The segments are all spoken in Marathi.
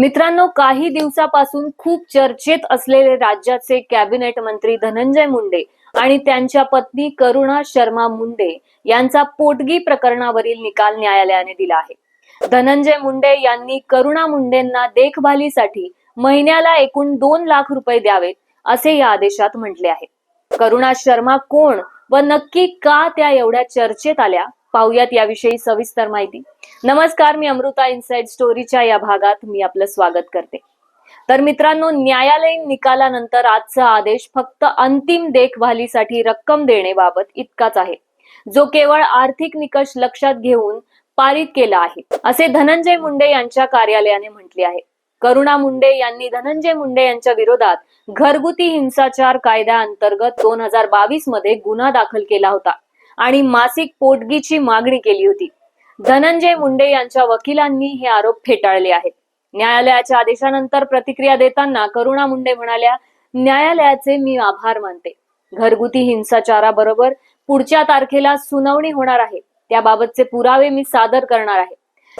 मित्रांनो काही दिवसापासून खूप चर्चेत असलेले राज्याचे कॅबिनेट मंत्री धनंजय मुंडे आणि त्यांच्या पत्नी करुणा शर्मा मुंडे यांचा पोटगी प्रकरणावरील निकाल न्यायालयाने दिला आहे. धनंजय मुंडे यांनी करुणा मुंडेंना देखभालीसाठी महिन्याला एकूण दोन लाख रुपये द्यावेत असे या आदेशात म्हटले आहे. करुणा शर्मा कोण व नक्की का त्या एवढ्या चर्चेत आल्या? पाहुयात याविषयी सविस्तर माहिती. नमस्कार मी अमृता इनसाइड स्टोरीच्या या भागात मी आपलं स्वागत करते. तर मित्रांनो न्यायालयीन निकालानंतर आजचा आदेश फक्त अंतिम देखभालीसाठी रक्कम देण्याबाबत इतकाच आहे. जो केवळ आर्थिक निकष लक्षात घेऊन पारित केला आहे असे धनंजय मुंडे यांच्या कार्यालयाने म्हटले आहे. करुणा मुंडे यांनी धनंजय मुंडे यांच्या विरोधात घरगुती हिंसाचार कायद्याअंतर्गत दोन हजार बावीसमध्ये गुन्हा दाखल केला होता. आणि मासिक पोटगीची मागणी केली होती. धनंजय मुंडे यांच्या वकिलांनी हे आरोप फेटाळले आहेत. न्यायालयाच्या आदेशानंतर प्रतिक्रिया देताना करुणा मुंडे म्हणाल्या न्यायालयाचे मी आभार मानते. घरगुती हिंसाचाराबरोबर पुढच्या तारखेला सुनावणी होणार आहे. त्याबाबतचे पुरावे मी सादर करणार आहे.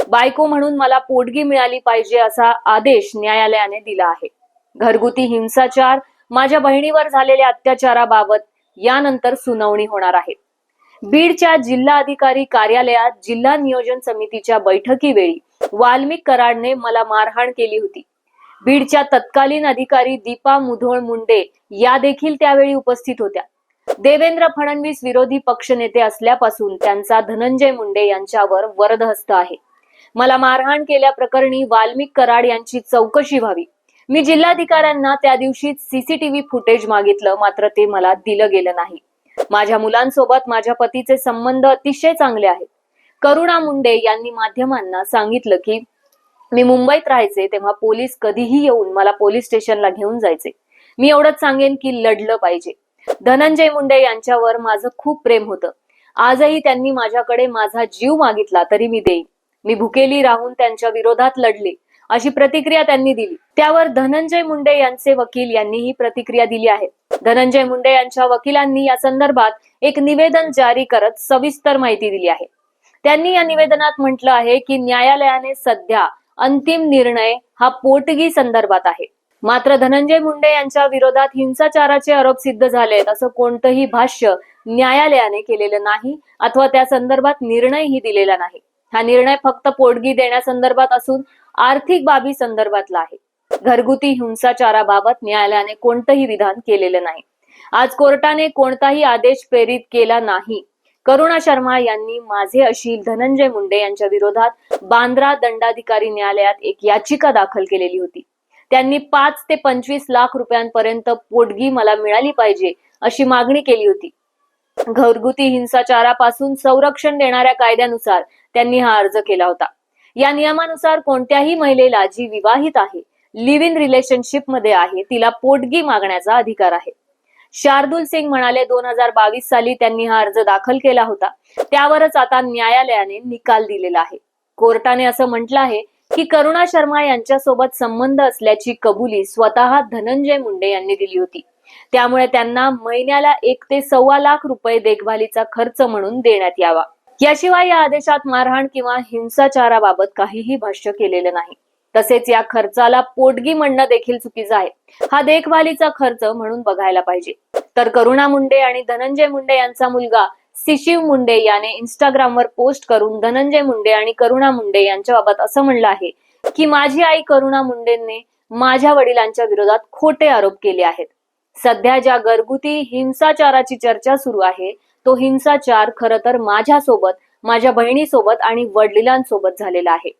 बायको म्हणून मला पोटगी मिळाली पाहिजे असा आदेश न्यायालयाने दिला आहे. घरगुती हिंसाचार माझ्या बहिणीवर झालेल्या अत्याचाराबाबत यानंतर सुनावणी होणार आहे. बीडच्या जिल्हाधिकारी कार्यालयात जिल्हा नियोजन समितीच्या बैठकीवेळी वाल्मिक कराडने मला मारहाण केली होती. बीडच्या तत्कालीन अधिकारी दीपा मुधोळ मुंडे या देखील त्यावेळी उपस्थित होत्या. देवेंद्र फडणवीस विरोधी पक्षनेते असल्यापासून त्यांचा धनंजय मुंडे यांच्यावर वरदहस्त आहे. मला मारहाण केल्याप्रकरणी वाल्मिक कराड यांची चौकशी व्हावी. मी जिल्हाधिकाऱ्यांना त्या दिवशी सीसीटीव्ही फुटेज मागितलं मात्र ते मला दिलं गेलं नाही. माझ्या मुलांसोबत माझ्या पतीचे संबंध अतिशय चांगले आहेत. करुणा मुंडे यांनी माध्यमांना सांगितलं की मी मुंबईत राहायचे तेव्हा पोलीस कधीही येऊन मला पोलीस स्टेशनला घेऊन जायचे. मी एवढंच सांगेन की लढलं पाहिजे. धनंजय मुंडे यांच्यावर माझं खूप प्रेम होतं. आजही त्यांनी माझ्याकडे माझा जीव मागितला तरी मी देईन. मी भुकेली राहून त्यांच्या विरोधात लढले अशी प्रतिक्रिया त्यांनी दिली. त्यावर धनंजय मुंडे यांचे वकील यांनी ही प्रतिक्रिया दिली आहे. धनंजय मुंडे यांच्या वकिलांनी या संदर्भात एक निवेदन जारी करत सविस्तर माहिती दिली आहे. त्यांनी या निवेदनात म्हटलं आहे की न्यायालयाने सध्या अंतिम निर्णय हा पोटगी संदर्भात आहे. मात्र धनंजय मुंडे यांच्या विरोधात हिंसाचाराचे आरोप सिद्ध झालेत असं कोणतंही भाष्य न्यायालयाने केलेलं नाही अथवा त्या संदर्भात निर्णयही दिलेला नाही. हा निर्णय फक्त पोटगी देण्यासंदर्भात असून आर्थिक बाबी संदर्भातला आहे. घरगुती हिंसाचाराबाबत न्यायालयाने कोणतंही विधान केलेलं नाही. आज कोर्टाने कोणताही आदेश प्रेरित केला नाही. करुणा शर्मा यांनी माझे अशील धनंजय मुंडे यांच्या विरोधात बांद्रा दंडाधिकारी न्यायालयात एक याचिका दाखल केलेली होती. त्यांनी पाच ते पंचवीस लाख रुपयांपर्यंत पोटगी मला मिळाली पाहिजे अशी मागणी केली होती. घरगुती हिंसाचारापासून संरक्षण देणाऱ्या कायद्यानुसार त्यांनी हा अर्ज केला होता. या नियमानुसार कोणत्याही महिलेला जी विवाहित आहे लिव्ह इन रिलेशनशिपमध्ये आहे. तिला पोटगी मागण्याचा अधिकार आहे. शार्दुल सिंग म्हणाले दोन हजार बावीस साली त्यांनी हा अर्ज दाखल केला होता. त्यावरच आता न्यायालयाने निकाल दिलेला आहे. कोर्टाने असं म्हटलं आहे की करुणा शर्मा यांच्यासोबत संबंध असल्याची कबुली स्वतः धनंजय मुंडे यांनी दिली होती. त्यामुळे त्यांना महिन्याला एक ते सव्वा लाख रुपये देखभालीचा खर्च म्हणून देण्यात यावा. याशिवाय या आदेशात मारहाण किंवा हिंसाचाराबाबत काहीही भाष्य केलेलं नाही. तसेच या खर्चाला पोटगी म्हणणं देखील चुकीचं आहे. हा देखभालीचा खर्च म्हणून बघायला पाहिजे. तर करुणा मुंडे आणि धनंजय मुंडे यांचा मुलगा सिशिव मुंडे याने इंस्टाग्रामवर पोस्ट करून धनंजय मुंडे आणि करुणा मुंडे यांच्याबाबत असं म्हणलं आहे की माझी आई करुणा मुंडेंनी माझ्या वडिलांच्या विरोधात खोटे आरोप केले आहेत. सध्या ज्या घरगुती हिंसाचाराची चर्चा सुरू आहे तो हिंसाचार खर तर माझ्यासोबत माझ्या बहिणीसोबत आणि वडिलांसोबत झालेला आहे.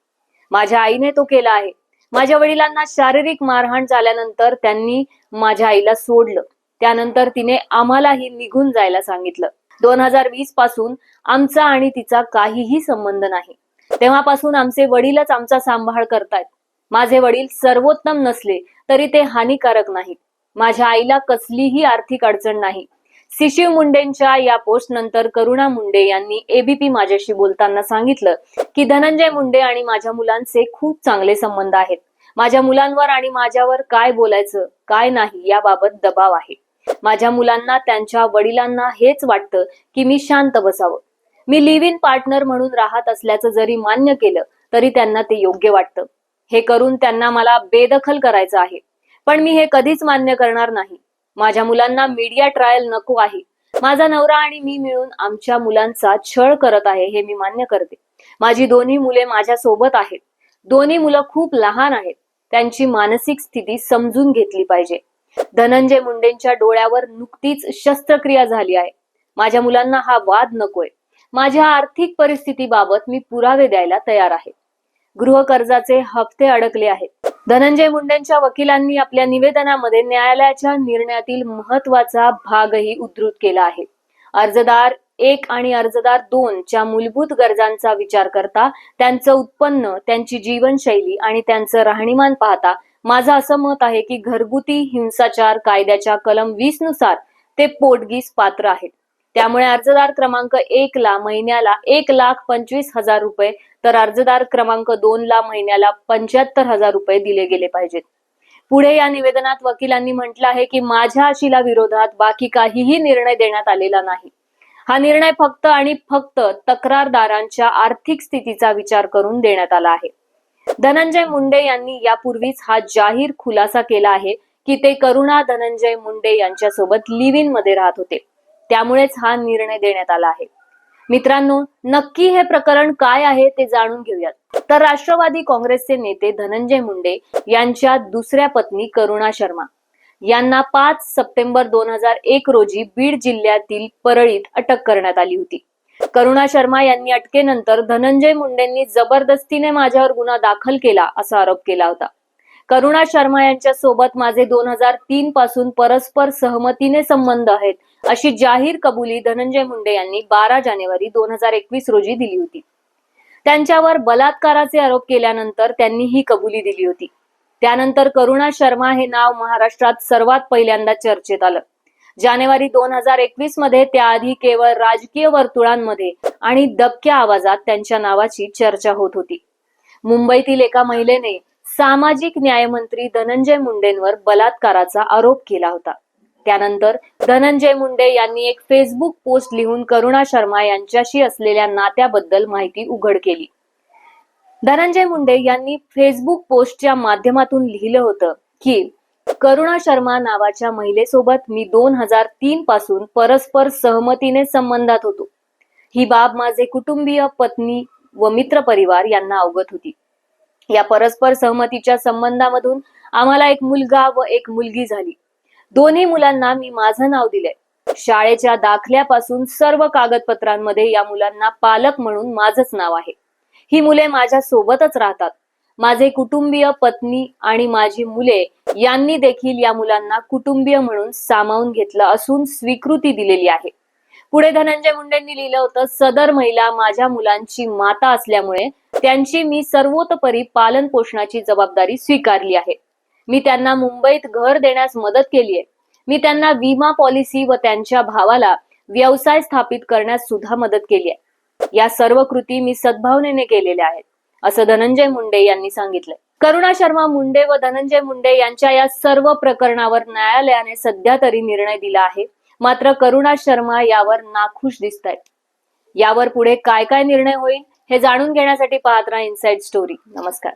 माझ्या आईने तो केला आहे. माझ्या वडिलांना शारीरिक मारहाण झाल्यानंतर त्यांनी माझ्या आईला सोडलं. त्यानंतर तिने आम्हालाही निघून जायला सांगितलं. दोन हजार वीसपासून आमचा आणि तिचा काहीही संबंध नाही. तेव्हापासून आमचे वडीलच आमचा सांभाळ करतायत. माझे वडील सर्वोत्तम नसले तरी ते हानिकारक नाहीत. माझ्या आईला कसलीही आर्थिक अडचण नाही. शिशिव मुंडेंच्या या पोस्ट नंतर करुणा मुंडे यांनी एबीपी माझ्याशी बोलताना सांगितलं की धनंजय मुंडे आणि माझ्या मुलांचे खूप चांगले संबंध आहेत. माझ्या मुलांवर आणि माझ्यावर काय बोलायचं काय नाही याबाबत दबाव आहे. माझ्या मुलांना त्यांच्या वडिलांना हेच वाटतं की मी शांत बसावं. मी लिव्ह इन पार्टनर म्हणून राहत असल्याचं जरी मान्य केलं तरी त्यांना ते योग्य वाटतं. हे करून त्यांना मला बेदखल करायचं आहे. पण मी हे कधीच मान्य करणार नाही. माझ्या मुलांना मीडिया ट्रायल नको आहे. माझा नवरा आणि मी मिळून आमच्या मुलांचा छळ करत आहे हे मी मान्य करते. माझी दोन्ही मुले माझ्या सोबत आहेत. दोन्ही मुलं खूप लहान आहेत. त्यांची मानसिक स्थिती समजून घेतली पाहिजे. धनंजय मुंडेंच्या डोळ्यावर नुकतीच शस्त्रक्रिया झाली आहे. माझ्या मुलांना हा वाद नकोय. माझ्या आर्थिक परिस्थितीबाबत मी पुरावे द्यायला तयार आहे. गृह कर्जाचे हप्ते अडकले आहेत. धनंजय मुंडेंच्या वकिलांनी आपल्या निवेदनामध्ये न्यायालयाच्या निर्णयातील महत्त्वाचा भागही उद्धृत केला आहे. अर्जदार एक आणि अर्जदार दोन च्या मूलभूत गरजांचा विचार करता त्यांचं उत्पन्न त्यांची जीवनशैली आणि त्यांचं राहणीमान पाहता माझं असं मत आहे की घरगुती हिंसाचार कायद्याच्या कलम वीसनुसार ते पोटगीस पात्र आहेत. त्यामुळे अर्जदार क्रमांक एक ला महिन्याला एक लाख पंचवीस हजार रुपये तर अर्जदार क्रमांक दोन ला महिन्याला पंच्याहत्तर हजार रुपये दिले गेले पाहिजेत. पुढे या निवेदनात वकिलांनी म्हटलं आहे की माझ्या अशीला विरोधात बाकी काहीही निर्णय देण्यात आलेला नाही. हा निर्णय फक्त आणि फक्त तक्रारदारांच्या आर्थिक स्थितीचा विचार करून देण्यात आला आहे. धनंजय मुंडे यांनी यापूर्वीच हा जाहीर खुलासा केला आहे की ते करुणा धनंजय मुंडे यांच्यासोबत लिव्ह इनमध्ये राहत होते. त्यामुळेच हा निर्णय देण्यात आला आहे. मित्रांनो नक्की हे प्रकरण काय आहे ते जाणून घेऊयात. तर राष्ट्रवादी काँग्रेसचे नेते धनंजय मुंडे यांच्या दुसऱ्या पत्नी करुणा शर्मा यांना पाच सप्टेंबर दोन हजार एक रोजी बीड जिल्ह्यातील परळीत अटक करण्यात आली होती. करुणा शर्मा यांनी अटकेनंतर धनंजय मुंडेंनी जबरदस्तीने माझ्यावर गुन्हा दाखल केला असा आरोप केला होता. करुणा शर्मा यांच्या सोबत माझे दोन हजार तीन पासून परस्पर सहमतीने संबंध आहेत अशी जाहीर कबुली धनंजय मुंडे यांनी बारा जानेवारी दोन हजार एकवीस रोजी दिली होती. त्यांच्यावर बलात्काराचे आरोप केल्यानंतर त्यांनी ही कबुली दिली होती. त्यानंतर करुणा शर्मा हे नाव महाराष्ट्रात सर्वात पहिल्यांदा चर्चेत आलं. जानेवारी दोन हजार एकवीसमध्ये त्याआधी केवळ राजकीय वर्तुळांमध्ये आणि दबक्या आवाजात त्यांच्या नावाची चर्चा होत होती. मुंबईतील एका महिलेने सामाजिक न्यायमंत्री धनंजय मुंडेंवर बलात्काराचा आरोप केला होता. त्यानंतर धनंजय मुंडे यांनी एक फेसबुक पोस्ट लिहून करुणा शर्मा यांच्याशी असलेल्या नात्याबद्दल माहिती उघड केली. धनंजय मुंडे यांनी फेसबुक पोस्टच्या माध्यमातून लिहिलं होतं की करुणा शर्मा नावाच्या महिलेसोबत मी दोन हजार तीन पासून परस्पर सहमतीने संबंधात होतो. ही बाब माझे कुटुंबीय पत्नी व मित्र परिवार यांना अवगत होती. या परस्पर सहमतीच्या संबंधामधून आम्हाला एक मुलगा व एक मुलगी झाली. दोन्ही मुलांना मी माझं नाव दिलंय. शाळेच्या दाखल्यापासून सर्व कागदपत्रांमध्ये या मुलांना पालक म्हणून माझंच नाव आहे. ही मुले माझ्या सोबतच राहतात. माझे कुटुंबीय पत्नी आणि माझी मुले यांनी देखील या मुलांना कुटुंबीय म्हणून सामावून घेतलं असून स्वीकृती दिलेली आहे. पुढे धनंजय मुंडेंनी लिहिलं होतं सदर महिला माझ्या मुलांची माता असल्यामुळे त्यांची मी सर्वोतपरी पालन पोषणाची जबाबदारी स्वीकारली आहे. मी त्यांना मुंबईत घर देण्यास मदत केली आहे. मी त्यांना विमा पॉलिसी व त्यांच्या भावाला व्यवसाय स्थापित करण्यास सुद्धा मदत केली आहे. या सर्व कृती मी सद्भावनेने केलेल्या आहेत असं धनंजय मुंडे यांनी सांगितलंय. करुणा शर्मा मुंडे व धनंजय मुंडे यांच्या या सर्व प्रकरणावर न्यायालयाने सध्या तरी निर्णय दिला आहे. मात्र करुणा शर्मा यावर नाखुश दिसत आहेत यावर पुढे काय काय निर्णय होईल हे जाणून घेण्यासाठी पाहत राहा इनसाइड स्टोरी नमस्कार.